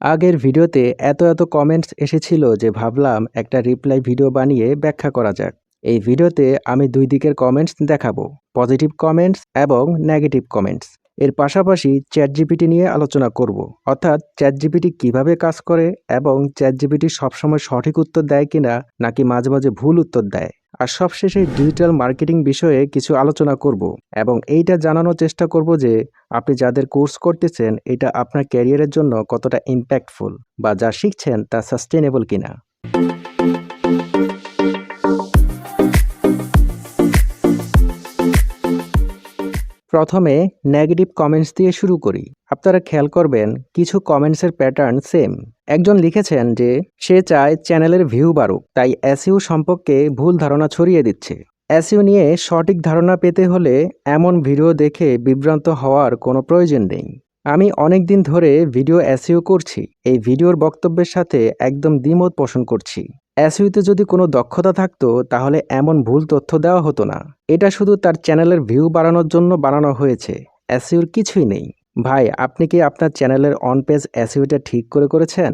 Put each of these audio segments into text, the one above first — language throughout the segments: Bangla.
আগের ভিডিওতে এত এত কমেন্টস এসেছিল যে ভাবলাম একটা রিপ্লাই ভিডিও বানিয়ে ব্যাখ্যা করা যাক। এই ভিডিওতে আমি দুই দিকের কমেন্টস দেখাবো পজিটিভ কমেন্টস এবং নেগেটিভ কমেন্টস এর পাশাপাশি চ্যাট জিপিটি নিয়ে আলোচনা করব, অর্থাৎ চ্যাট জিপিটি কীভাবে কাজ করে এবং চ্যাট জিপিটি সবসময় সঠিক উত্তর দেয় কিনা, নাকি মাঝে মাঝে ভুল উত্তর দেয়? আর সবশেষে ডিজিটাল মার্কেটিং বিষয়ে কিছু আলোচনা করব এবং এইটা জানানোর চেষ্টা করব যে আপনি যাদের কোর্স করতেছেন, এটা আপনার ক্যারিয়ারের জন্য কতটা ইম্প্যাক্টফুল বা যা শিখছেন তা সাস্টেনেবল কিনা। প্রথমে নেগেটিভ কমেন্টস দিয়ে শুরু করি। আপনারা খেয়াল করবেন, কিছু কমেন্টসের প্যাটার্ন সেম একজন লিখেছেন যে, সে চায় চ্যানেলের ভিউ বাড়ুক, তাই এসইউ সম্পর্কে ভুল ধারণা ছড়িয়ে দিচ্ছে। এসইউ নিয়ে সঠিক ধারণা পেতে হলে এমন ভিডিও দেখে বিভ্রান্ত হওয়ার কোনো প্রয়োজন নেই। আমি অনেক দিন ধরে ভিডিও এসইউ করছি, এই ভিডিওর বক্তব্যের সাথে একদম দ্বিমত পোষণ করছি। এসইউতে যদি কোনো দক্ষতা থাকতো, তাহলে এমন ভুল তথ্য দেওয়া হতো না। এটা শুধু তার চ্যানেলের ভিউ বাড়ানোর জন্য বানানো হয়েছে, এসইউর কিছুই নেই। ভাই, আপনি কি আপনার চ্যানেলের অন পেজ এসইউটা ঠিক করে করেছেন?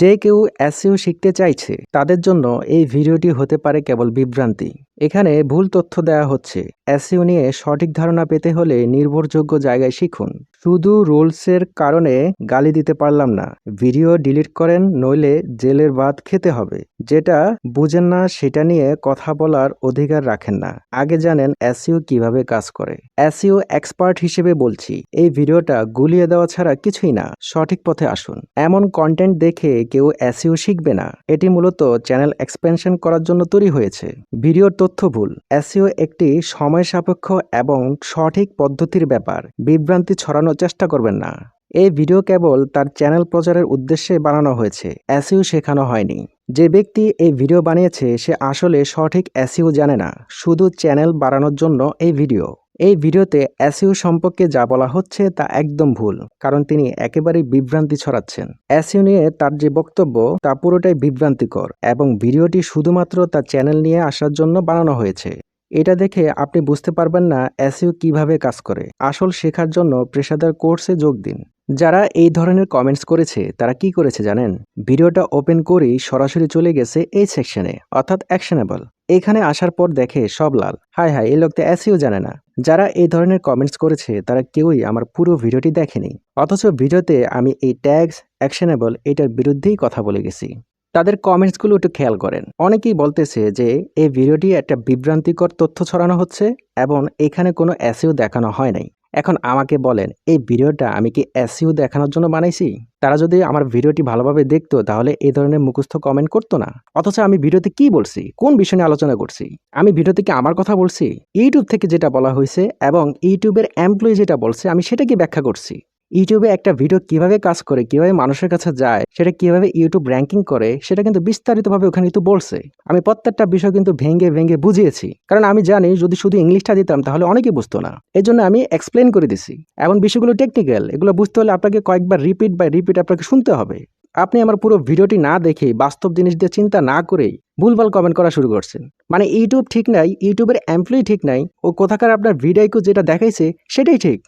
যে কেউ এসইউ শিখতে চাইছে, তাদের জন্য এই ভিডিওটি হতে পারে কেবল বিভ্রান্তি। এখানে ভুল তথ্য দেওয়া হচ্ছে। এসইউ নিয়ে সঠিক ধারণা পেতে হলে নির্ভরযোগ্য জায়গায় শিখুন। শুধু রুলসের কারণে গালি দিতে পারলাম না। ভিডিও ডিলিট করেন, নইলে জেলের বাদ খেতে হবে। যেটা বুঝেন না, সেটা নিয়ে কথা বলার অধিকার রাখেন না। আগে জানেন এসইউ কীভাবে কাজ করে। এসইউ এক্সপার্ট হিসেবে বলছি, এই ভিডিওটা গুলিয়ে দেওয়া ছাড়া কিছুই না। সঠিক পথে আসুন। এমন কন্টেন্ট দেখে কেউ এসইউ শিখবে না। এটি মূলত চ্যানেল এক্সপেনশন করার জন্য তৈরি হয়েছে। ভিডিওর তথ্য ভুল। এসিও একটি সময় সাপেক্ষ এবং সঠিক পদ্ধতির ব্যাপার। বিভ্রান্তি ছড়ানোর চেষ্টা করবেন না। এই ভিডিও কেবল তার চ্যানেল প্রচারের উদ্দেশ্যে বানানো হয়েছে। এসিও শেখানো হয়নি। যে ব্যক্তি এই ভিডিও বানিয়েছে, সে আসলে সঠিক এসিও জানে না। শুধু চ্যানেল বাড়ানোর জন্য এই ভিডিও। এই ভিডিওতে অ্যাসিও সম্পর্কে যা বলা হচ্ছে তা একদম ভুল, কারণ তিনি একেবারেই বিভ্রান্তি ছড়াচ্ছেন। অ্যাসিও নিয়ে তার যে বক্তব্য, তা পুরোটাই বিভ্রান্তিকর এবং ভিডিওটি শুধুমাত্র তার চ্যানেল নিয়ে আসার জন্য বানানো হয়েছে। এটা দেখে আপনি বুঝতে পারবেন না অ্যাসিও কীভাবে কাজ করে। আসল শেখার জন্য পেশাদার কোর্সে যোগ দিন। যারা এই ধরনের কমেন্টস করেছে, তারা কি করেছে জানেন? ভিডিওটা ওপেন করেই সরাসরি চলে গেছে এই সেকশনে অর্থাৎ অ্যাকশনেবল এখানে আসার পর দেখে সব লাল। হাই হাই এই লোক তো এসিও জানে না। যারা এই ধরনের কমেন্টস করেছে, তারা কেউই আমার পুরো ভিডিওটি দেখেনি। অথচ ভিডিওতে আমি এই ট্যাগস অ্যাকশনেবল এটার বিরুদ্ধেই কথা বলে গেছি। তাদের কমেন্টসগুলো একটু খেয়াল করেন। অনেকেই বলতেছে যে, এই ভিডিওটি একটা বিভ্রান্তিকর তথ্য ছড়ানো হচ্ছে এবং এখানে কোনো এসিও দেখানো হয় নাই। এখন আমাকে বলেন, এই ভিডিওটা আমি কি এসইউ দেখানোর জন্য বানাইছি? তারা যদি আমার ভিডিওটি ভালোভাবে দেখতো, তাহলে এই ধরনের মুখস্থ কমেন্ট করতো না। অথচ আমি ভিডিওতে কি বলছি? কোন বিষয় নিয়ে আলোচনা করছি? আমি ভিডিওতে কি আমার কথা বলছি? ইউটিউব থেকে যেটা বলা হয়েছে এবং ইউটিউবের এমপ্লয়ি যেটা বলছে, আমি সেটাকে ব্যাখ্যা করছি? ইউটিউবে একটা ভিডিও কীভাবে কাজ করে, কীভাবে মানুষের কাছে যায়, সেটা কীভাবে ইউটিউব র্যাঙ্কিং করে, সেটা কিন্তু বিস্তারিতভাবে ওখানে কিন্তু বলছে। আমি প্রত্যেকটা বিষয় কিন্তু ভেঙে ভেঙে বুঝিয়েছি। কারণ আমি জানি যদি শুধু ইংলিশটা দিতাম তাহলে অনেকেই বুঝতো না। এই জন্য আমি এক্সপ্লেন করে দিছি। এমন বিষয়গুলো টেকনিক্যাল এগুলো বুঝতে হলে আপনাকে কয়েকবার রিপিট বাই রিপিট আপনাকে শুনতে হবে। আপনি আমার পুরো ভিডিওটি না দেখেই বাস্তব জিনিস দিয়ে চিন্তা না করেই ভুলভাল কমেন্ট করা শুরু করছেন। মানে ইউটিউব ঠিক নাই, ইউটিউবের এমপ্লয়ি ঠিক নাই, ও কোথাকার আপনার ভিডিওকে যেটা দেখাইছে, সেটাই ঠিক।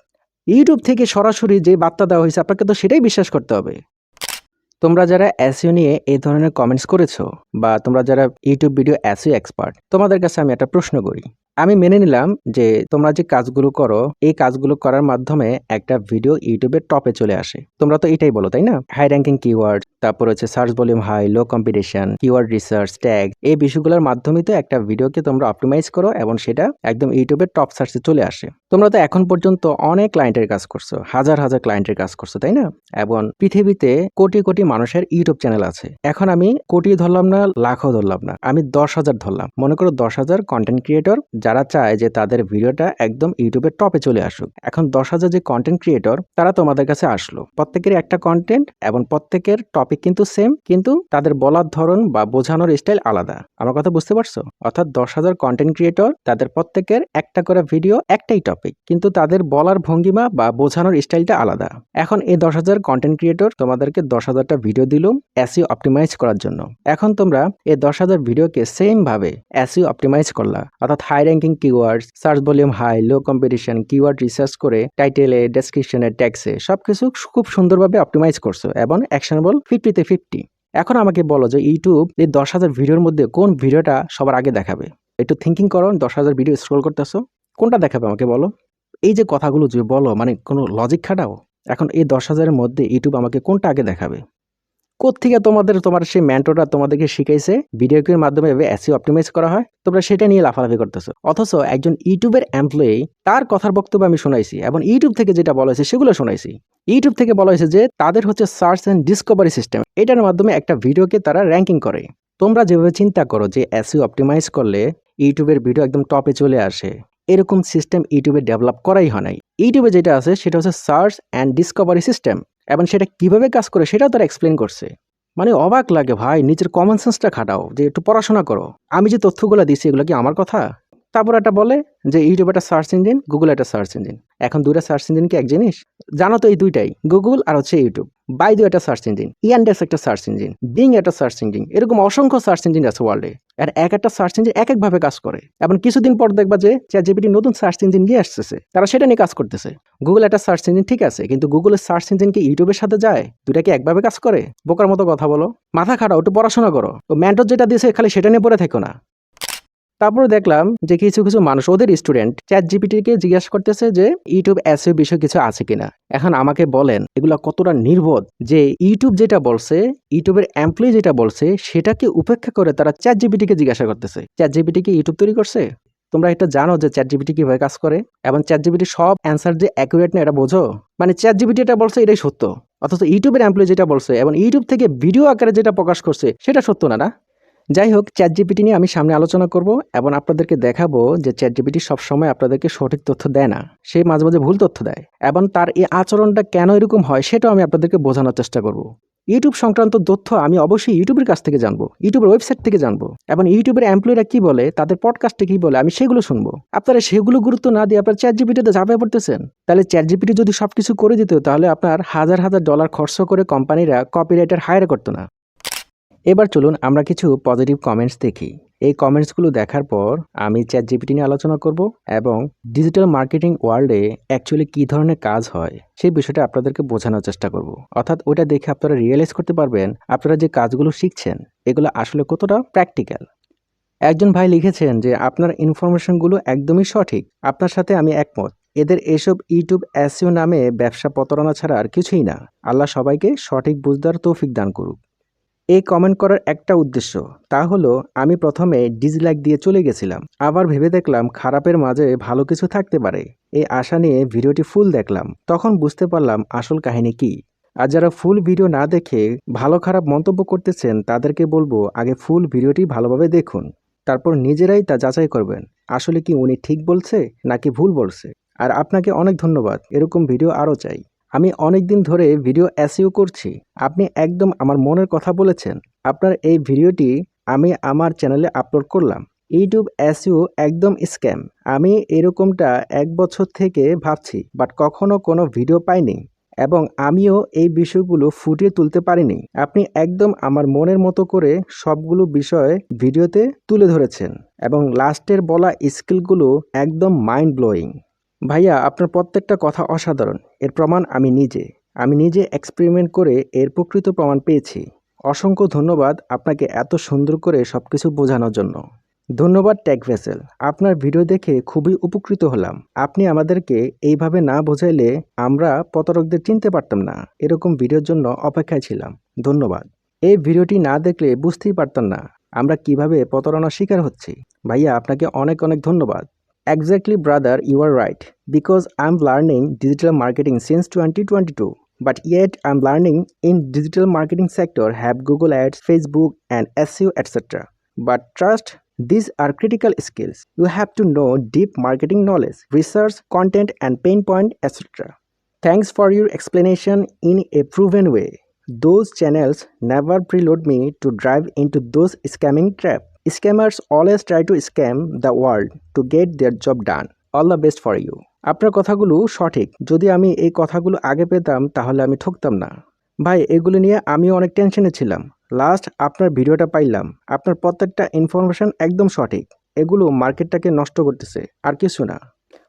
ইউটিউব থেকে সরাসরি যে বার্তা দেওয়া হয়েছে, আপনাকে তো সেটাই বিশ্বাস করতে হবে। তোমরা যারা অ্যাসিও নিয়ে এই ধরনের কমেন্টস করেছ বা তোমরা যারা ইউটিউব ভিডিও অ্যাসিও এক্সপার্ট তোমাদের কাছে আমি একটা প্রশ্ন করি। আমি মেনে নিলাম যে তোমরা যে কাজগুলো করো, এই কাজগুলো করার মাধ্যমে একটা ভিডিও ইউটিউবের টপে চলে আসে। তোমরা তো এটাই বলো, তাই না? হাই র্যাঙ্কিং কিওয়ার্ড তারপর হচ্ছে search volume high low competition keyword research tag এই বিষয়গুলোর মাধ্যমে তো একটা ভিডিওকে তোমরা অপটিমাইজ করো এবং সেটা একদম ইউটিউবের টপ সার্চে চলে আসে। তোমরা তো এখন পর্যন্ত অনেক ক্লায়েন্টের কাজ করছ, হাজার হাজার ক্লায়েন্টের কাজ করছ, তাই না? এবং পৃথিবীতে কোটি কোটি মানুষের ইউটিউব চ্যানেল আছে। এখন আমি কোটি ধরলাম না, লাখও ধরলাম না, আমি দশ হাজার ধরলাম। মনে করো দশ হাজার কন্টেন্ট ক্রিয়েটর যারা চায় যে তাদের ভিডিওটা একদম ইউটিউবের টপে চলে আসুক। এখন দশ হাজার যে কন্টেন্ট ক্রিয়েটর তারা তোমাদের কাছে আসলো। প্রত্যেকের একটা কন্টেন্ট এবং প্রত্যেকের টপ টপিক কিন্তু সেম কিন্তু তাদের বলার ধরন বা বোঝানোর স্টাইল আলাদা। আমার কথা বুঝতে পারছ? অর্থাৎ দশ হাজার কন্টেন্ট ক্রিয়েটর তাদের প্রত্যেকের একটা করে ভিডিও একটাই টপিক কিন্তু তাদের বলার ভঙ্গিমা বা বোঝানোর স্টাইলটা আলাদা। এখন এই দশ হাজার কন্টেন্ট ক্রিয়েটর তোমাদেরকে দশ হাজারটা ভিডিও দিলুম এসিও অপটিমাইজ করার জন্য। এখন তোমরা এই দশ হাজার ভিডিওকে সেম ভাবে এসিও অপটিমাইজ করলা। অর্থাৎ high ranking keyword search volume high low competition keyword research করে টাইটেলে ডেসক্রিপশনে ট্যাক্সে সবকিছু খুব সুন্দরভাবে অপটিমাইজ করছ এবং অ্যাকশনেবল ফিফটিতে ফিফটি। এখন আমাকে বলো যে ইউটিউব এই দশ হাজার ভিডিওর মধ্যে কোন ভিডিওটা সবার আগে দেখাবে? একটু থিঙ্কিং করো, দশ হাজার ভিডিও স্ক্রল করতেছো, কোনটা দেখাবে আমাকে বলো? এই যে কথাগুলো যে বলো মানে কোনো লজিক খাটাও, এখন এই দশ হাজারের মধ্যে ইউটিউব আমাকে কোনটা আগে দেখাবে? কোত্থেকে তোমাদের, তোমার সেই ম্যান্টোটা তোমাদেরকে শিখাইছে? ভিডিও এর মাধ্যমে এসিও অপটিমাইজ করা হয়? তোমরা সেটা নিয়ে লাফালাফি করতেছো। অথচ একজন ইউটিউবের এমপ্লয়ি তার কথার বক্তব্য আমি শোনাইছি এবং ইউটিউব থেকে যেটা বলা হয়েছে সেগুলো শোনাইছি। ইউটিউব থেকে বলা হয়েছে যে, তাদের হচ্ছে সার্চ অ্যান্ড ডিসকভারি সিস্টেম এটার মাধ্যমে একটা ভিডিওকে তারা র্যাঙ্কিং করে। তোমরা যেভাবে চিন্তা করো যে এসিও অপটিমাইজ করলে ইউটিউবের ভিডিও একদম টপে চলে আসে। এরকম সিস্টেম ইউটিউবে ডেভেলপ করাই হয় নাই। ইউটিউবে যেটা আছে, সেটা হচ্ছে সার্চ অ্যান্ড ডিসকভারি সিস্টেম এবং সেটা কীভাবে কাজ করে সেটাও তারা এক্সপ্লেন করছে। মানে অবাক লাগে ভাই, নিজের কমন সেন্সটা খাটাও, যে একটু পড়াশোনা করো। আমি যে তথ্যগুলো দিচ্ছি এগুলো কি আমার কথা? তারপর একটা বলে যে ইউটিউব একটা সার্চ ইঞ্জিন গুগল একটা সার্চ ইঞ্জিন এখন দুইটা সার্চ ইঞ্জিন কি এক জিনিস? জানো তো এই দুইটাই গুগল আর হচ্ছে ইউটিউব বাই দু একটা সার্চ ইঞ্জিন ইয়ান্ডেক্স একটা সার্চ ইঞ্জিন বিং একটা সার্চ ইঞ্জিন এরকম অসংখ্য সার্চ ইঞ্জিন আছে ওয়ার্ল্ডে আর এক একটা সার্চ ইঞ্জিন এক একভাবে কাজ করে। এবং কিছুদিন পর দেখবা যে চ্যাট জিপিটি নতুন সার্চ ইঞ্জিন নিয়ে আসতেছে। তারা সেটা নিয়ে কাজ করতেছে। গুগল একটা সার্চ ইঞ্জিন ঠিক আছে, কিন্তু গুগলের সার্চ ইঞ্জিন কি ইউটিউবের সাথে যায়? দুটা কি একভাবে কাজ করে? বোকার মতো কথা বলো। মাথা খাটাও, একটু পড়াশোনা করো। ও ম্যান্টর যেটা দিয়েছে, খালি সেটা নিয়ে পড়ে থেকো না। তারপরে দেখলাম যে কিছু কিছু মানুষ, ওদের স্টুডেন্ট চ্যাট জিপিটিকে জিজ্ঞাসা করতেছে যে ইউটিউব এসএ বিষয় কিছু আছে কিনা? এখন আমাকে বলেন, এগুলো কতটা নির্বোধ যে ইউটিউব যেটা বলছে ইউটিউবের এমপ্লয়ি যেটা বলছে, সেটাকে উপেক্ষা করে তারা চ্যাট জিপিটিকে জিজ্ঞাসা করতেছে। চ্যাট জিপিটি কি ইউটিউব তৈরি করছে? তোমরা এটা জানো যে চ্যাট জিপিটি কীভাবে কাজ করে? এবং চ্যাট জিপিটি সব অ্যান্সার যে অ্যাকুরেট না, এটা বোঝো? মানে চ্যাট জিপিটি এটা বলছে, এটাই সত্য। অথচ ইউটিউবের এমপ্লয়ি যেটা বলছে, এবং ইউটিউব থেকে ভিডিও আকারে যেটা প্রকাশ করছে, সেটা সত্য না না? যাই হোক চ্যাট জিপিটি নিয়ে আমি সামনে আলোচনা করব এবং আপনাদেরকে দেখাবো যে চ্যাট জিপিটি সবসময় আপনাদেরকে সঠিক তথ্য দেয় না। সে মাঝে মাঝে ভুল তথ্য দেয় এবং তার এই আচরণটা কেন এরকম হয় সেটাও আমি আপনাদেরকে বোঝানোর চেষ্টা করব। ইউটিউব সংক্রান্ত তথ্য আমি অবশ্যই ইউটিউবের কাছ থেকে জানব ইউটিউবের ওয়েবসাইট থেকে জানব এবং ইউটিউবের এমপ্লয়িরা কি বলে, তাদের পডকাস্টে কি বলে, আমি সেগুলো শুনব। আপনারা সেগুলো গুরুত্ব না দিয়ে আপনার চ্যাট জিপিটিতে ঝাঁপিয়ে পড়তেছেন? তাহলে চ্যাট জিপিটি যদি সবকিছু করে দিত, তাহলে আপনার হাজার হাজার ডলার খরচ করে কোম্পানিরা কপিরাইটার হায়ার করতো না। এবার চলুন আমরা কিছু পজিটিভ কমেন্টস দেখি। এই কমেন্টসগুলো দেখার পর আমি চ্যাট জিপিটি নিয়ে আলোচনা করব এবং ডিজিটাল মার্কেটিং ওয়ার্ল্ডে অ্যাকচুয়ালি কী ধরনের কাজ হয় সেই বিষয়টা আপনাদেরকে বোঝানোর চেষ্টা করব। অর্থাৎ ওটা দেখে আপনারা রিয়েলাইজ করতে পারবেন আপনারা যে কাজগুলো শিখছেন, এগুলো আসলে কতটা প্র্যাকটিক্যাল একজন ভাই লিখেছেন যে, আপনার ইনফরমেশনগুলো একদমই সঠিক, আপনার সাথে আমি একমত। এদের এসব ইউটিউব অ্যাসিও নামে ব্যবসা প্রতারণা ছাড়া আর কিছুই না। আল্লাহ সবাইকে সঠিক বুঝদার তৌফিক দান করুক। এই কমেন্ট করার একটা উদ্দেশ্য। তা হলো, আমি প্রথমে ডিসলাইক দিয়ে চলে গেছিলাম। আবার ভেবে দেখলাম খারাপের মাঝে ভালো কিছু থাকতে পারে। এই আশা নিয়ে ভিডিওটি ফুল দেখলাম। তখন বুঝতে পারলাম আসল কাহিনী কি। আর যারা ফুল ভিডিও না দেখে ভালো খারাপ মন্তব্য করতেছেন, তাদেরকে বলব আগে ফুল ভিডিওটি ভালোভাবে দেখুন। তারপর নিজেরাই তা যাচাই করবেন। আসলে কি উনি ঠিক বলছে, নাকি ভুল বলছে? আর আপনাকে অনেক ধন্যবাদ। এরকম ভিডিও আরও চাই। আমি অনেক দিন ধরে ভিডিও অ্যাসিও করছি। আপনি একদম আমার মনের কথা বলেছেন। আপনার এই ভিডিওটি আমি আমার চ্যানেলে আপলোড করলাম। ইউটিউব অ্যাসিও একদম স্ক্যাম। আমি এরকমটা এক বছর থেকে ভাবছি, বাট কখনো কোনো ভিডিও পাইনি এবং আমিও এই বিষয়গুলো ফুটিয়ে তুলতে পারিনি। আপনি একদম আমার মনের মতো করে সবগুলো বিষয় ভিডিওতে তুলে ধরেছেন এবং লাস্টের বলা স্কিলগুলো একদম মাইন্ড ব্লোয়িং ভাইয়া, আপনার প্রত্যেকটা কথা অসাধারণ। এর প্রমাণ আমি নিজে। আমি নিজে এক্সপেরিমেন্ট করে এর প্রকৃত প্রমাণ পেয়েছি। অসংখ্য ধন্যবাদ আপনাকে এত সুন্দর করে সব কিছু বোঝানোর জন্য। ধন্যবাদ ট্যাগ ভেসেল। আপনার ভিডিও দেখে খুবই উপকৃত হলাম। আপনি আমাদেরকে এইভাবে না বোঝাইলে আমরা প্রতারকদের চিনতে পারতাম না। এরকম ভিডিওর জন্য অপেক্ষায় ছিলাম। ধন্যবাদ। এই ভিডিওটি না দেখলে বুঝতেই পারতাম না আমরা কীভাবে প্রতারণার শিকার হচ্ছি। ভাইয়া, আপনাকে অনেক অনেক ধন্যবাদ। Exactly, brother, you are right. Because I'm learning digital marketing since 2022. But yet I'm learning in digital marketing sector have Google Ads, Facebook and SEO etc. But trust these are critical skills. You have to know deep marketing knowledge, research, content and pain point etc. Thanks for your explanation in a proven way. Those channels never preload me to drive into those scamming trap. Scammers always try to scam the world to get their job done all the best for you আপনার কথাগুলো সঠিক। যদি আমি এই কথাগুলো আগে পেতাম, তাহলে আমি ঠকতাম না। ভাই, এগুলো নিয়ে আমিও অনেক টেনশনে ছিলাম। লাস্ট আপনার ভিডিওটা পাইলাম। আপনার প্রত্যেকটা ইনফরমেশন একদম সঠিক। এগুলো মার্কেটটাকে নষ্ট করতেছে। আর কিছু না।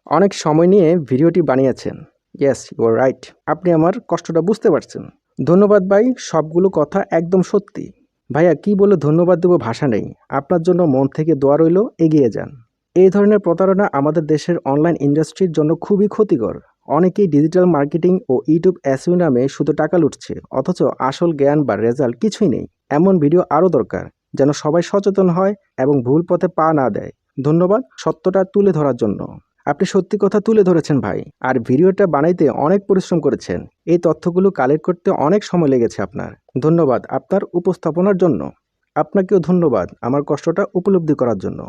অনেক সময় নিয়ে ভিডিওটি বানিয়েছেন। ইয়েস ইউর রাইট আপনি আমার কষ্টটা বুঝতে পারছেন। ধন্যবাদ ভাই, সবগুলো কথা একদম সত্যি। ভাইয়া, কি বলে ধন্যবাদ দেবো ভাষা নেই। আপনার জন্য মন থেকে দোয়া রইল, এগিয়ে যান। এই ধরনের প্রতারণা আমাদের দেশের অনলাইন ইন্ডাস্ট্রির জন্য খুবই ক্ষতিকর। অনেকেই ডিজিটাল মার্কেটিং ও ইউটিউব অ্যাসিউ নামে শুধু টাকা লুটছে, অথচ আসল জ্ঞান বা রেজাল্ট কিছুই নেই। এমন ভিডিও আরও দরকার, যেন সবাই সচেতন হয় এবং ভুল পথে পা না দেয়। ধন্যবাদ সত্যটা তুলে ধরার জন্য। আপনি সত্যি কথা তুলে ধরেছেন ভাই। আর ভিডিওটা বানাইতে অনেক পরিশ্রম করেছেন। এই তথ্যগুলো কালেক্ট করতে অনেক সময় লেগেছে আপনার। ধন্যবাদ আপনার উপস্থাপনার জন্য। আপনাকেও ধন্যবাদ আমার কষ্টটা উপলব্ধি করার জন্য।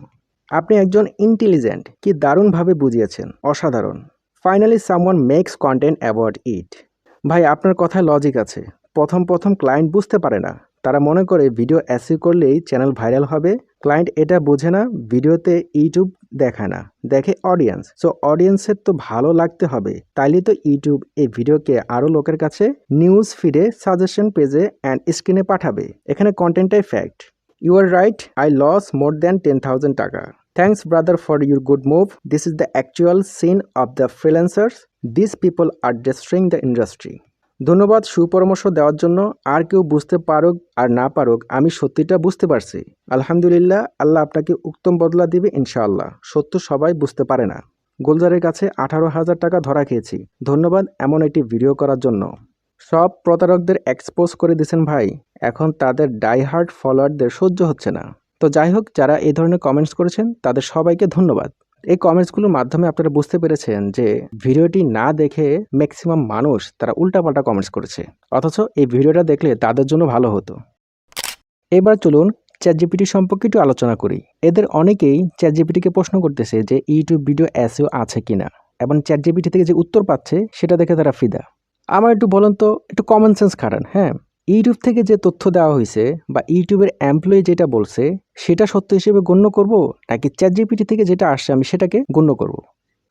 আপনি একজন ইন্টেলিজেন্ট, কি দারুণভাবে বুঝিয়েছেন। অসাধারণ। Finally someone makes content about it. ভাই, আপনার কথায় লজিক আছে। প্রথম প্রথম ক্লায়েন্ট বুঝতে পারে না। তারা মনে করে ভিডিও অ্যাসিভ করলেই চ্যানেল ভাইরাল হবে। ক্লায়েন্ট এটা বোঝে না, ভিডিওতে ইউটিউব দেখায় না, দেখে অডিয়েন্স সো অডিয়েন্সের তো ভালো লাগতে হবে, তাইলে তো ইউটিউব এই ভিডিওকে আরও লোকের কাছে নিউজ ফিডে সাজেশন পেজে অ্যান্ড স্ক্রিনে পাঠাবে। এখানে কন্টেন্টটাই fact you are right I loss more than ten thousand টাকা। Thanks brother for your good move this is the actual scene of the freelancers this people are destroying the industry ধন্যবাদ সুপরামর্শ দেওয়ার জন্য। আর কেউ বুঝতে পারুক আর না পারুক, আমি সত্যিটা বুঝতে পারছি। আলহামদুলিল্লাহ, আল্লাহ আপনাকে উত্তম বদলা দিবে ইনশাআল্লাহ। সত্য সবাই বুঝতে পারে না। গোলজারের কাছে আঠারো হাজার টাকা ধরা খেয়েছি। ধন্যবাদ এমন একটি ভিডিও করার জন্য। সব প্রতারকদের এক্সপোজ করে দিয়েছেন ভাই। এখন তাদের ডাইহার্ট ফলোয়ারদের সহ্য হচ্ছে না। তো যাই হোক, যারা এই ধরনের কমেন্টস করেছেন, তাদের সবাইকে ধন্যবাদ। এই কমেন্টসগুলোর মাধ্যমে আপনারা বুঝতে পেরেছেন যে ভিডিওটি না দেখে ম্যাক্সিমাম মানুষ তারা উল্টাপাল্টা কমেন্টস করেছে। অথচ এই ভিডিওটা দেখলে তাদের জন্য ভালো হতো। এবার চলুন চ্যাটজিপিটি সম্পর্কে একটু আলোচনা করি। এদের অনেকেই চ্যাটজিপিটিকে প্রশ্ন করতেছে যে ইউটিউব ভিডিও অ্যাসিও আছে কিনা? এবং চ্যাটজিপিটি থেকে যে উত্তর পাচ্ছে, সেটা দেখে তারা ফিদা। আমার একটু বলুন তো, একটু কমন সেন্স খারান হ্যাঁ? ইউটিউব থেকে যে তথ্য দেওয়া হয়েছে বা ইউটিউবের এমপ্লয়ি যেটা বলছে, সেটা সত্য হিসেবে গণ্য করব নাকি চ্যাট জিপিটি থেকে যেটা আসছে আমি সেটাকে গণ্য করব?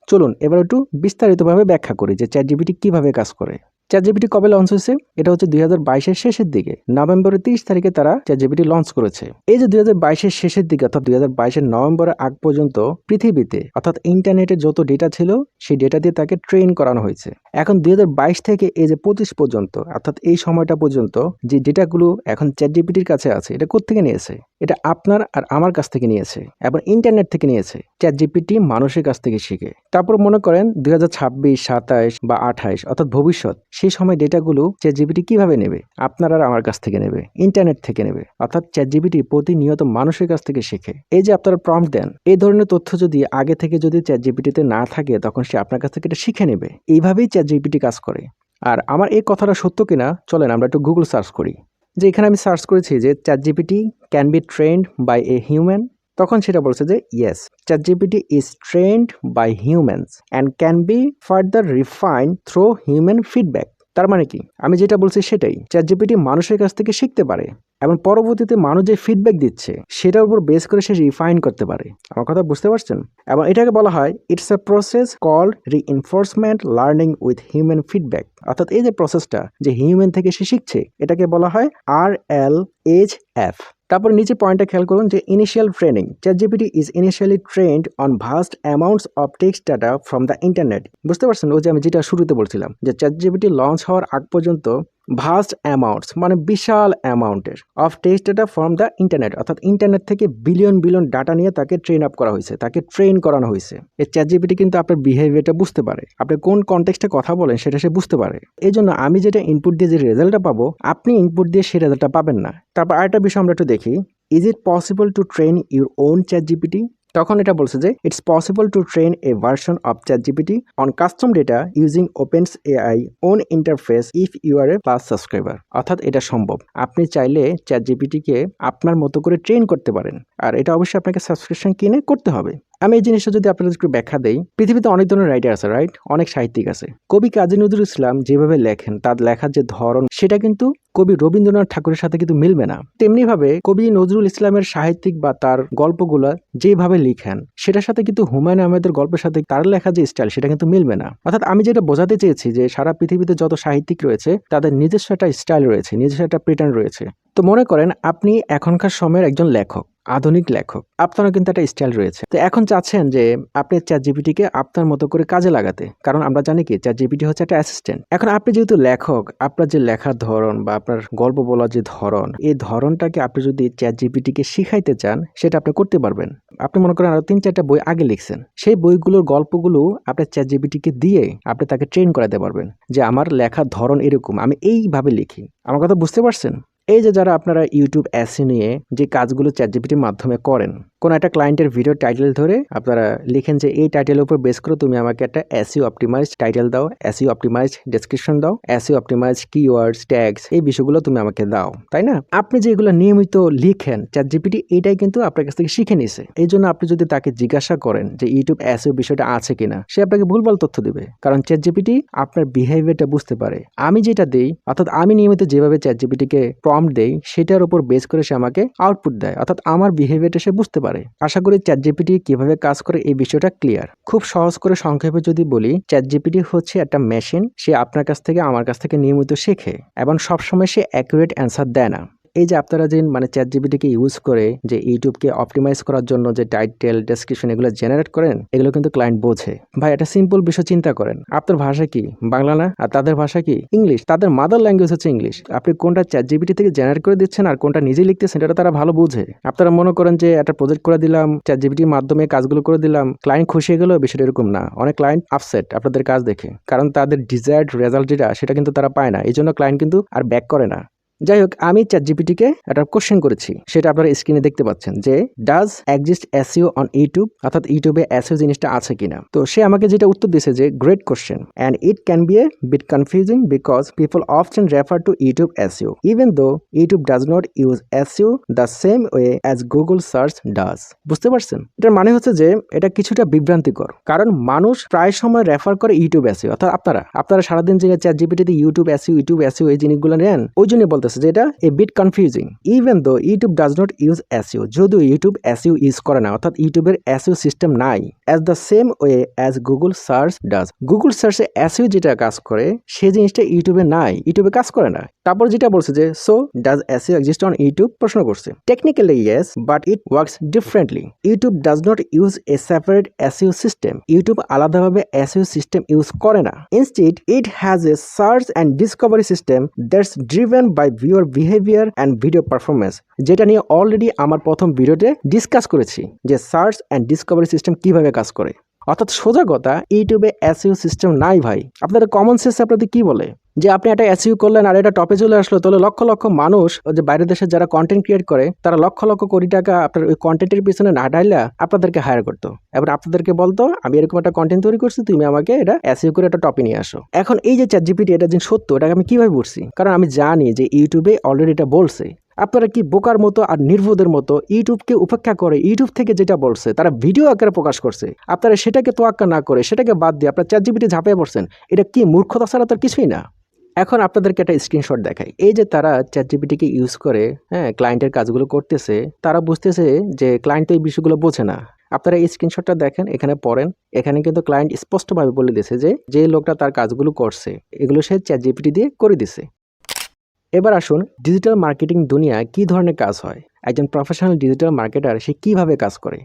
চলুন এবার একটু বিস্তারিতভাবে ব্যাখ্যা করি যে চ্যাট জিপিটি কীভাবে কাজ করে। চ্যাটজিপিটি কবে লঞ্চ হয়েছে? এটা হচ্ছে দুই হাজার শেষের দিকে। নভেম্বরের তিরিশ তারিখে তারা চ্যাটজিপিটি লঞ্চ করেছে। এই যে দুই হাজার শেষের দিকে অর্থাৎ দুই হাজার নভেম্বরের আগ পর্যন্ত পৃথিবীতে অর্থাৎ ইন্টারনেটে যত ডেটা ছিল, সেই ডেটা দিয়ে তাকে ট্রেন করানো হয়েছে। এখন দুই হাজার বাইশ থেকে এই যে পঁচিশ পর্যন্ত, অর্থাৎ এই সময়টা পর্যন্ত যে ডেটাগুলো এখন চ্যাটজিপিটির কাছে আছে, এটা কোথেকে নিয়েছে? এটা আপনার আর আমার কাছ থেকে নিয়েছে এবং ইন্টারনেট থেকে নিয়েছে। চ্যাট জিপিটি মানুষের কাছ থেকে শিখে। তারপর মনে করেন দুই হাজার ছাব্বিশ সাতাইশ বা আঠাইশ অর্থাৎ ভবিষ্যৎ, সেই সময় ডেটাগুলো চ্যাট জিপিটি কীভাবে নেবে? আপনার আর আমার কাছ থেকে নেবে। ইন্টারনেট থেকে নেবে। অর্থাৎ চ্যাট জিপিটি প্রতিনিয়ত মানুষের কাছ থেকে শেখে। এই যে আপনারা প্রম্পট দেন, এই ধরনের তথ্য যদি আগে থেকে যদি চ্যাট জিপিটিতে না থাকে, তখন সে আপনার কাছ থেকে এটা শিখে নেবে। এইভাবেই চ্যাট জিপিটি কাজ করে। আর আমার এই কথাটা সত্য কিনা, চলেন আমরা একটু গুগল সার্চ করি। যে এখানে আমি সার্চ করেছি যে chat GPT can be trained by a human, তখন সেটা বলছে যে yes chat GPT is trained by humans and can be further refined through human feedback. তার মানে কি? আমি যেটা বলছি সেটাই চ্যাট জিপিটি মানুষের কাছ থেকে শিখতে পারে। এবং পরবর্তীতে মানুষ যে ফিডব্যাক দিচ্ছে, সেটার উপর বেস করে সে রিফাইন করতে পারে। আমার কথা বুঝতে পারছেন? এবং এটাকে বলা হয় it's a process called reinforcement learning with human feedback অর্থাৎ এই যে প্রসেসটা যে হিউম্যান থেকে সে শিখছে, এটাকে বলা হয় আর এল এইচ এফ তারপর নিচে পয়েন্টটা খেয়াল করুন যে initial training chat GPT is initially trained on vast amounts of text data from the internet বুঝতে পারছেন? ওই যে আমি যেটা শুরুতে বলছিলাম, যে চ্যাটজিপিটি লঞ্চ হওয়ার আগ পর্যন্ত ভাস্ট অ্যামাউন্টস মানে বিশাল অ্যামাউন্টের of test data from the internet অর্থাৎ ইন্টারনেট থেকে বিলিয়ন বিলিয়ন ডাটা নিয়ে তাকে ট্রেন আপ করা হয়েছে, তাকে ট্রেন করানো হয়েছে। এই চ্যাটজিপিটি কিন্তু আপনার বিহেভিয়ারটা বুঝতে পারে। আপনি কোন কনটেক্সটে কথা বলেন সেটা সে বুঝতে পারে। এই জন্য আমি যেটা ইনপুট দিয়ে যে রেজাল্টটা পাবো, আপনি ইনপুট দিয়ে সেই রেজাল্টটা পাবেন না। তারপর আরেকটা বিষয় আমরা একটু দেখি। Is it possible to train your own chat GPT তখন এটা বলছে যে it's possible to train a version of chat GPT on custom data using OpenAI's own interface if you are a plus subscriber অর্থাৎ এটা সম্ভব। আপনি চাইলে চ্যাট জিপিটিকে আপনার মতো করে ট্রেন করতে পারেন। আর এটা অবশ্যই আপনাকে সাবস্ক্রিপশন কিনে করতে হবে। আমি এই জিনিসটা যদি আপনাদের একটু ব্যাখ্যা দেই, পৃথিবীতে অনেক ধরনের রাইটার আছে রাইট অনেক সাহিত্যিক আছে। কবি কাজী নজরুল ইসলাম যেভাবে লেখেন, তার লেখার যে ধরন, সেটা কিন্তু কবি রবীন্দ্রনাথ ঠাকুরের সাথে কিন্তু মিলবে না। তেমনি ভাবে কবি নজরুল ইসলামের সাহিত্যিক বা তার গল্পগুলা যেভাবে লিখেন, সেটার সাথে কিন্তু হুমায়ুন আহমেদের গল্পের সাথে তার লেখা যে স্টাইল সেটা কিন্তু মিলবে না। অর্থাৎ আমি যেটা বোঝাতে চেয়েছি যে সারা পৃথিবীতে যত সাহিত্যিক রয়েছে, তাদের নিজস্ব একটা স্টাইল রয়েছে, নিজস্ব একটা প্যাটার্ন রয়েছে। তো মনে করেন, আপনি এখনকার সময়ের একজন লেখক আধুনিক লেখক। আপনারও কিন্তু একটা স্টাইল রয়েছে। তো এখন চাচ্ছেন যে আপনি চ্যাট জিপিটিকে আপনার মতো করে কাজে লাগাতে। কারণ আমরা জানি কি চ্যাট জিপিটি হচ্ছে একটা অ্যাসিস্ট্যান্ট এখন আপনি যেহেতু লেখক, আপনার যে লেখার ধরন বা আপনার গল্প বলার যে ধরন, এই ধরনটাকে আপনি যদি চ্যাট জিপিটিকে শিখাইতে চান, সেটা আপনি করতে পারবেন। আপনি মনে করেন আরও তিন চারটা বই আগে লিখছেন। সেই বইগুলোর গল্পগুলো আপনি চ্যাট জিপিটিকে দিয়ে আপনি তাকে ট্রেন করাতে পারবেন যে আমার লেখার ধরন এরকম, আমি এইভাবে লিখি। আমার কথা বুঝতে পারছেন? এই যে যারা আপনারা ইউটিউব অ্যাসি নিয়ে যে কাজগুলো চ্যাট জিপিটির মাধ্যমে করেন কোন একটা ক্লায়েন্টের ভিডিও টাইটেল ধরে আপনারা লিখেন যে, এই টাইটেলের উপর বেস করে তুমি আমাকে একটা এসইও অপটিমাইজড টাইটেল দাও এসইও অপটিমাইজড ডেসক্রিপশন দাও এসইও অপটিমাইজড কিওয়ার্ডস ট্যাগস এই বিষয়গুলো তুমি আমাকে দাও। তাই না? আপনি যে এগুলো নিয়মিত লিখেন চ্যাট জিপিটি এইটাই কিন্তু আপনার কাছ থেকে শিখে নিছে। এই জন্য আপনি যদি তাকে জিজ্ঞাসা করেন যে ইউটিউব এসইও বিষয়টা আছে কিনা? সে আপনাকে ভুলভাল তথ্য দেবে। কারণ চ্যাট জিপিটি আপনার বিহেভিয়ারটা বুঝতে পারে। আমি যেটা দেই, অর্থাৎ আমি নিয়মিত যেভাবে চ্যাট জিপিটিকে প্রম্পট দেই, সেটার উপর বেস করে সে আমাকে আউটপুট দেয়। অর্থাৎ আমার বিহেভিয়ারটা সে বুঝতে পারে। আশা করি চ্যাট জিপিটি কীভাবে কাজ করে এই বিষয়টা ক্লিয়ার খুব সহজ করে সংক্ষেপে যদি বলি চ্যাট জিপিটি হচ্ছে একটা মেশিন সে আপনার কাছ থেকে, আমার কাছ থেকে নিয়মিত শেখে এবং সবসময় সে অ্যাকুরেট অ্যান্সার দেয় না। এই যে আপনারা যে মানে চ্যাট জিবিটিকে ইউজ করে যে ইউটিউবকে অপটিমাইজ করার জন্য যে টাইটেল ডেসক্রিপশন এগুলো জেনারেট করেন, এগুলো কিন্তু ক্লায়েন্ট বোঝে। ভাই এটা সিম্পল বিষয় চিন্তা করেন। আপনার ভাষা কি? বাংলা না? আর তাদের ভাষা কি? ইংলিশ তাদের মাদার ল্যাঙ্গুয়েজ হচ্ছে ইংলিশ আপনি কোনটা চ্যাট জিবিটি থেকে জেনারেট করে দিচ্ছেন আর কোনটা নিজে লিখতেছেন এটা তারা ভালো বুঝে। আপনারা মনে করেন যে, একটা প্রজেক্ট করে দিলাম চ্যাট জিবিটির মাধ্যমে কাজগুলো করে দিলাম ক্লায়েন্ট খুশি হয়ে গেলেও বিষয়টা এরকম না। অনেক ক্লায়েন্ট আপসেট আপনাদের কাজ দেখে। কারণ তাদের ডিজায়ার্ড রেজাল্ট যেটা, সেটা কিন্তু তারা পায় না। এই জন্য ক্লায়েন্ট কিন্তু আর ব্যাক করে না। যাই হোক আমি চ্যাট জিপিটিকে একটা কোশ্চেন করেছি। সেটা আপনারা স্ক্রিনে দেখতে পাচ্ছেন যে does exist SEO on YouTube অর্থাৎ ইউটিউবে এসইও জিনিসটা আছে কিনা? তো সে আমাকে যেটা উত্তর দিয়েছে যে great question and it can be a bit confusing because people often refer to YouTube SEO even though YouTube does not use SEO the same way as Google search does বুঝতে পারছেন? এটার মানে হচ্ছে যে, এটা কিছুটা বিভ্রান্তিকর। কারণ মানুষ প্রায় সময় রেফার করে ইউটিউব এসইও অর্থাৎ আপনারা আপনারা সারাদিন যে চ্যাট জিপিটিতে ইউটিউব এসইও ইউটিউব এসইও এই জিনিসগুলো নেন, ওই জন্য বলতেছে যে এটা a bit confusing even though YouTube does not use SEO যদিও ইউটিউব এসইও ইউজ করে না, অর্থাৎ ইউটিউবের এসইও সিস্টেম নাই as the same way as Google search does Google সার্চে এসইও যেটা কাজ করে সেই জিনিসটা ইউটিউবে নাই ইউটিউবে কাজ করে না। তারপর যেটা বলছে যে so does SEO exist on YouTube প্রশ্ন করছে। Technically yes but it works differently YouTube does not use a separate SEO system YouTube আলাদাভাবে এসইও সিস্টেম ইউজ করে না। Instead it has a search and discovery system that's driven by viewer behaviour and video performance যেটা নিয়ে অলরেডি আমার প্রথম ভিডিওতে ডিসকাস করেছি যে সার্চ অ্যান্ড ডিসকভারি সিস্টেম কীভাবে কাজ করে। অর্থাৎ সোজা কথা ইউটিউবে এসইও সিস্টেম নাই ভাই। আপনাদের কমন সেন্স আপনাদের কি বলে? যে আপনি একটা এসইউ করলেন আর এটা টপে চলে আসলো, তাহলে লক্ষ লক্ষ মানুষ যে বাইরের দেশে যারা কন্টেন্ট ক্রিয়েট করে, তারা লক্ষ লক্ষ কোটি টাকা আপনার ওই কন্টেন্টের পিছনে না ঢাইলা আপনাদেরকে হায়ার করতো। এবার আপনাদেরকে বলতো, আমি এরকম একটা কন্টেন্ট তৈরি করছি, তুমি আমাকে এটা এসইউ করে একটা টপে নিয়ে আসো। এখন এই যে চ্যাট জিপিটি এটা যে সত্য, এটাকে আমি কীভাবে বুঝছি? কারণ আমি জানি যে ইউটিউবে অলরেডি এটা বলছে। আপনারা কি বোকার মতো আর নির্বোধের মতো ইউটিউবকে উপেক্ষা করে, ইউটিউব থেকে যেটা বলছে, তারা ভিডিও আকারে প্রকাশ করছে। আপনারা সেটাকে তোয়াক্কা না করে, সেটাকে বাদ দিয়ে আপনার চ্যাট জিপিটি ঝাঁপিয়ে পড়ছেন, এটা কি মূর্খতা ছাড়া তার কিছুই না? এখন আপনাদেরকে একটা স্ক্রিনশট দেখাই। এই যে তারা চ্যাট জিপিটিকে ইউজ করে হ্যাঁ ক্লায়েন্টের কাজগুলো করতেছে, তারা বুঝতেছে যে ক্লায়েন্ট এই বিষয়গুলো বোঝে না। আপনারা এই স্ক্রিনশটটা দেখেন, এখানে পড়েন, এখানে কিন্তু ক্লায়েন্ট স্পষ্টভাবে বলে দিয়েছে যে যে লোকটা তার কাজগুলো করছে, এগুলো সে চ্যাট জিপিটি দিয়ে করে দিছে। এবার আসুন ডিজিটাল মার্কেটিং দুনিয়া কি ধরনের কাজ হয়? একজন প্রফেশনাল ডিজিটাল মার্কেটার সে কীভাবে কাজ করে?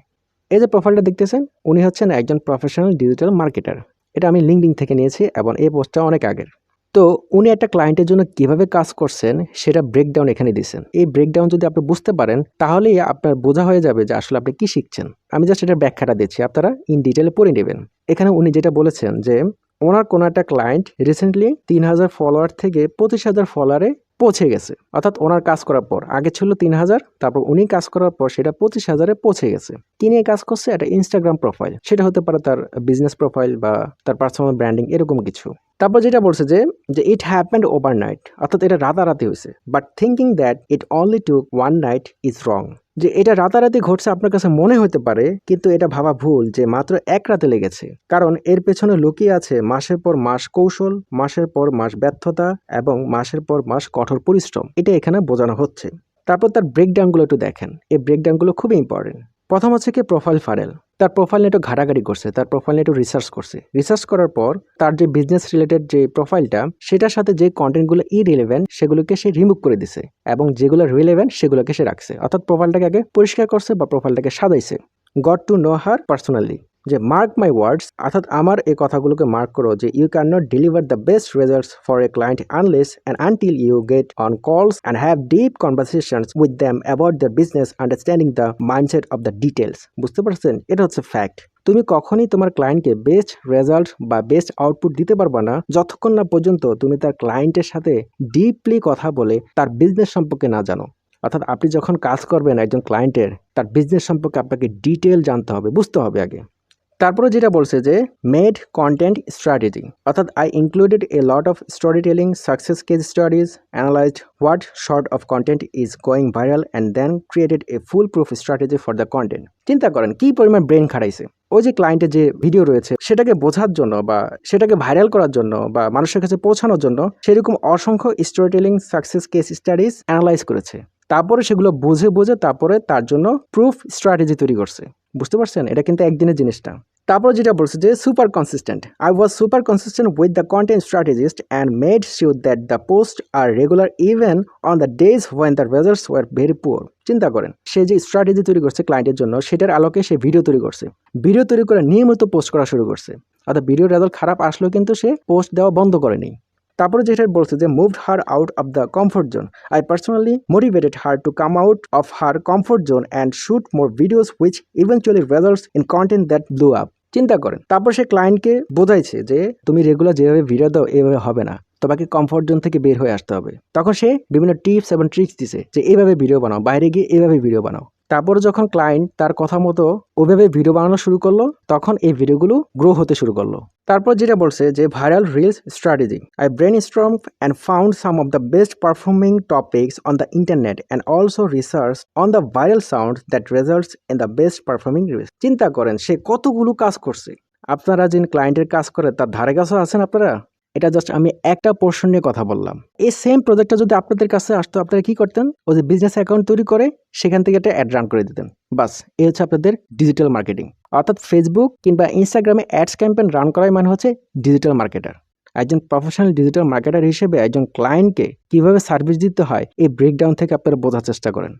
এই যে প্রোফাইলটা দেখতেছেন, উনি হচ্ছেন একজন প্রফেশনাল ডিজিটাল মার্কেটার এটা আমি লিঙ্কডিং থেকে নিয়েছি এবং এই পোস্টটা অনেক আগের। তো উনি একটা ক্লায়েন্টের জন্য কীভাবে কাজ করছেন, সেটা ব্রেকডাউন এখানে দিয়েছেন। এই ব্রেকডাউন যদি আপনি বুঝতে পারেন, তাহলেই আপনার বোঝা হয়ে যাবে যে আসলে আপনি কি শিখছেন। আমি জাস্ট এটার ব্যাখ্যাটা দিচ্ছি, আপনারা ইন ডিটেলে পড়ে নেবেন। এখানে উনি যেটা বলেছেন যে, ওনার কোনো একটা ক্লায়েন্ট রিসেন্টলি তিন হাজার ফলোয়ার থেকে পঁচিশ হাজার ফলোয়ারে পৌঁছে গেছে। অর্থাৎ ওনার কাজ করার পর। আগে ছিল তিন হাজার, তারপর উনি কাজ করার পর সেটা পঁচিশ হাজারে পৌঁছে গেছে। তিনি কাজ করছে? একটা ইনস্টাগ্রাম প্রোফাইল সেটা হতে পারে তার বিজনেস প্রোফাইল বা তার পার্সোনাল ব্র্যান্ডিং এরকম কিছু। তারপর যেটা বলছে যে যে ইট হ্যাপেন্ড ওভার নাইট অর্থাৎ এটা রাতারাতি হয়েছে। But thinking that it only took one night is wrong যে এটা রাতারাতি ঘটছে আপনার কাছে মনে হতে পারে, কিন্তু এটা ভাবা ভুল যে মাত্র এক রাতে লেগেছে। কারণ এর পেছনে লুকিয়ে আছে মাসের পর মাস কৌশল, মাসের পর মাস ব্যর্থতা এবং মাসের পর মাস কঠোর পরিশ্রম। এটা এখানে বোঝানো হচ্ছে। তারপর তার ব্রেকডাউনগুলো একটু দেখেন। এই ব্রেকডাউনগুলো খুবই ইম্পর্টেন্ট প্রথম হচ্ছে কি প্রোফাইল ফারেল তার প্রোফাইল নিয়ে একটু ঘাটাঘাটি করছে, তার প্রোফাইল নিয়ে একটু রিসার্চ করছে। রিসার্চ করার পর তার যে বিজনেস রিলেটেড যে প্রোফাইলটা সেটার সাথে যে কন্টেন্টগুলো ইরিলেভেন্ট সেগুলোকে সে রিমুভ করে দিছে এবং যেগুলো রিলেভেন্ট সেগুলোকে সে রাখছে। অর্থাৎ প্রোফাইলটাকে আগে পরিষ্কার করছে বা প্রোফাইলটাকে সাজাইছে। Got to know her personally যে মার্ক মাই ওয়ার্ডস অর্থাৎ আমার এই কথাগুলোকে মার্ক করো যে you can not deliver the best results for a client unless and until you get on calls and have deep conversations with them about the business understanding the mindset of the details বুঝতে পারছেন? এটা হচ্ছে ফ্যাক্ট তুমি কখনই তোমার ক্লায়েন্টকে বেস্ট রেজাল্ট বা বেস্ট আউটপুট দিতে পারবে না, যতক্ষণ না পর্যন্ত তুমি তার ক্লায়েন্টের সাথে ডিপলি কথা বলে তার বিজনেস সম্পর্কে না জানো। অর্থাৎ আপনি যখন কাজ করবেন একজন ক্লায়েন্টের তার বিজনেস সম্পর্কে আপনাকে ডিটেল জানতে হবে, বুঝতে হবে আগে। তারপরে যেটা বলছে যে মেড কন্টেন্ট স্ট্র্যাটেজি অর্থাৎ I included a lot of storytelling success case studies analysed what sort of content is going viral and then created a foolproof strategy for the content চিন্তা করেন, কি পরিমাণ ব্রেন খাটাইছে? ওই যে ক্লায়েন্টের যে ভিডিও রয়েছে, সেটাকে বোঝার জন্য বা সেটাকে ভাইরাল করার জন্য বা মানুষের কাছে পৌঁছানোর জন্য সেরকম অসংখ্য storytelling success case studies analyse করেছে। তারপরে সেগুলো বুঝে বুঝে তারপরে তার জন্য প্রুফ স্ট্র্যাটেজি তৈরি করছে। বুঝতে পারছেন? এটা কিন্তু একদিনের জিনিসটা। তারপর যেটা বলছে যে super consistent I was super consistent with the content strategist and made sure that the post are regular even on the days when the results were very poor চিন্তা করেন, সে যে স্ট্র্যাটেজি তৈরি করছে ক্লায়েন্টের জন্য, সেটার আলোকে সে ভিডিও তৈরি করছে। ভিডিও তৈরি করে নিয়মিত পোস্ট করা শুরু করছে। অর্থাৎ ভিডিও রেজাল্ট খারাপ আসলেও কিন্তু সে পোস্ট দেওয়া বন্ধ করেনি। তারপরে যেটা বলছে যে moved her out of the comfort zone I personally motivated her to come out of her comfort zone and shoot more videos which eventually results in content that blew up চিন্তা করেন। তারপর সে ক্লায়েন্টকে বোঝাইছে যে তুমি রেগুলার যেভাবে ভিডিও দাও, এভাবে হবে না। তোমাকে কমফোর্ট জোন থেকে বের হয়ে আসতে হবে। তখন সে বিভিন্ন টিপস এবং ট্রিক্স দিছে যে এইভাবে ভিডিও বানাও, বাইরে গিয়ে এইভাবে ভিডিও বানাও। তারপর যখন ক্লায়েন্ট তার কথা মতো ওভাবে ভিডিও বানানো শুরু করল, তখন এই ভিডিওগুলো গ্রো হতে শুরু করল। তারপর যেটা বলছে যে viral reels strategy I brainstorm and found some of the best performing topics on the internet and also research on the viral sound that results in the best performing reels চিন্তা করেন, সে কতগুলো কাজ করছে? আপনারা যিনি ক্লায়েন্টের কাজ করে, তার ধারে কাছেও আছেন আপনারা? এটা জাস্ট আমি একটা পোর্শন নিয়ে কথা বললাম। এই সেম প্রজেক্টটা যদি আপনাদের কাছে আসতো, আপনারা কি করতেন? ওই যে বিজনেস অ্যাকাউন্ট তৈরি করে সেখান থেকে একটা অ্যাড রান করে দিতেন। বাস, এ হচ্ছে আপনাদের ডিজিটাল মার্কেটিং অর্থাৎ ফেসবুক কিংবা ইনস্টাগ্রামে অ্যাডস ক্যাম্পেন রান করাই মানে হচ্ছে ডিজিটাল মার্কেটার একজন প্রফেশনাল ডিজিটাল মার্কেটার হিসেবে একজন ক্লায়েন্টকে কীভাবে সার্ভিস দিতে হয়, এই ব্রেকডাউন থেকে আপনারা বোঝার চেষ্টা করেন।